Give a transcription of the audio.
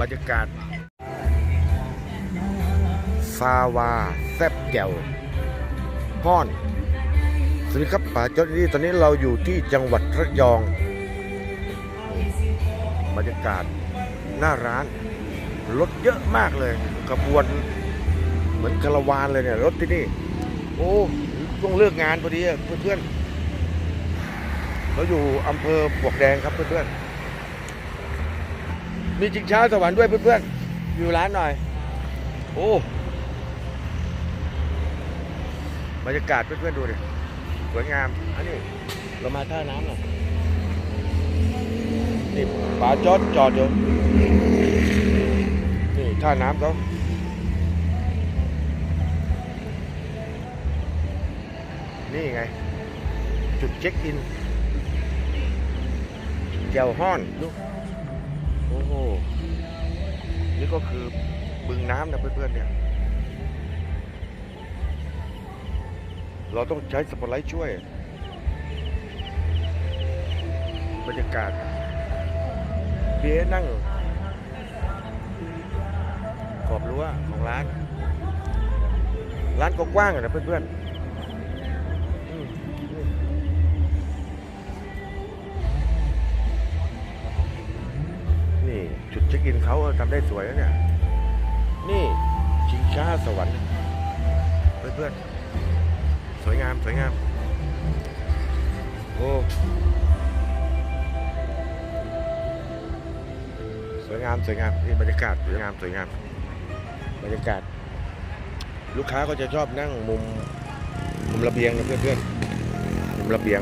บรรยากาศซาวาแซบแก้วห้อนสวัสดีครับป่าเจ้าที่ตอนนี้เราอยู่ที่จังหวัดระยองบรรยากาศหน้าร้านรถเยอะมากเลยขบวนเหมือนคาราวานเลยเนี่ยรถที่นี่โอ้ต้องเลิกงานพอดีอะเพื่อนๆเราอยู่อำเภอปวกแดงครับเพื่อนๆ มีจิงช้าสวรรค์ด้วยเพื่อนๆอยู่ร้านหน่อย โอ้บรรยากาศเพื่อนๆดูดิสวยงามอันนี้เรามาท่าน้ำหน่อยนี่ป๋าจอดจอดอยู่นี่ท่าน้ำเขานี่ไง จุดเช็คอินแจวฮ้อนดู อ้โห นี่ก็คือบึงน้ำนะเพื่อนๆเนี่ย เราต้องใช้สปอตไลท์ช่วย บรรยากาศเบียนั่ง ขอบรั้วของร้าน ร้านก็กว้างนะเพื่อนๆ ช็คอินเขาทำได้สวยแล้วเนี่ย นี่ชิงช้าสวรรค์เพื่อนๆ สวยงามสวยงาม โอ้ สวยงามสวยงามนี่บรรยากาศสวยงามสวยงาม บรรยากาศ ลูกค้าก็จะชอบนั่งมุมมุมระเบียงนะเพื่อนๆ มุมระเบียง